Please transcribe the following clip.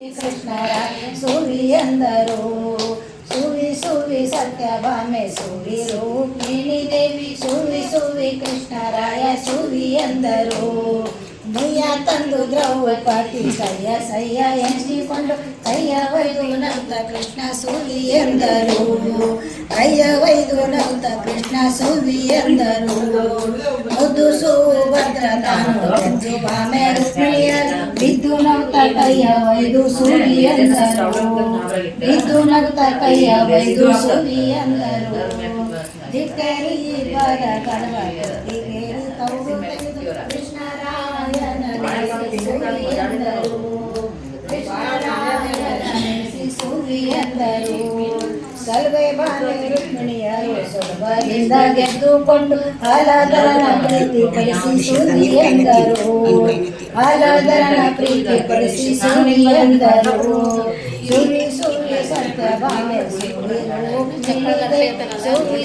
ಕೃಷ್ಣರ ಸುವಿ ಎಂದರು ಸುವಿ ಸುವಿ ಸತ್ಯಭಾಮೆ ಸುವಿ ರೂಪಿಣಿ ದೇವಿ ಸುವಿ ಸುವಿ ಕೃಷ್ಣರಾಯ ಸುವಿ ಎಂದರು ಮುಯ್ಯ ತಂದು ದ್ರೌಪದಿ ಸಯ್ಯ ಸಯ್ಯ ಎನಿಸಿಕೊಂಡು ಕೈಯ ವೈದು ನಂತ ಕೃಷ್ಣ ಸುವಿ ಎಂದರು ಕೈಯ ವೈದು ನಂತ ಕೃಷ್ಣ ಸುವಿ ಎಂದರು ಮುದ್ದು ಸುಭದ್ರ ತಾನು ಎದ್ದು ಬಾಮೆ ರುಕ್ಮಿಣಿಯರು ಬಿದ್ದು ನಗ್ತ ಕೈಯ ವೈದು ಸುವಿ ಎಂದರು ಬಿದ್ದು ನಗ್ತ ಕೈಯ ವೈದು ಸುವಿ ಎಂದರು ಧಿಕ್ಕರಿ ಬರ ಕಡವ ಧಿಕ್ಕರಿ ತೌಡು ತೆಗೆದು ಕೃಷ್ಣರಾಯನ ನೆನೆಸಿ ಸುವಿ ಸಲ್ವೆ ಬಾಲೆ ರುಕ್ಮಿಣಿಯರು ಸುಲಭದಿಂದ ಗೆದ್ದುಕೊಂಡು ಹಲದರ ಪ್ರೀತಿ ಕಳಿಸಿ ಸುವಿ ಎಂದರು ಹಾಲಾದರನ ಪ್ರೀತಿ ಪಡಿಸಿ ಸುವಿ ಎಂದರು. ಸುವಿ ಸುವಿ ಸತ್ಯಭಾಮೆ ಸುವಿ ರೂಪಿಣಿ ಸುವಿ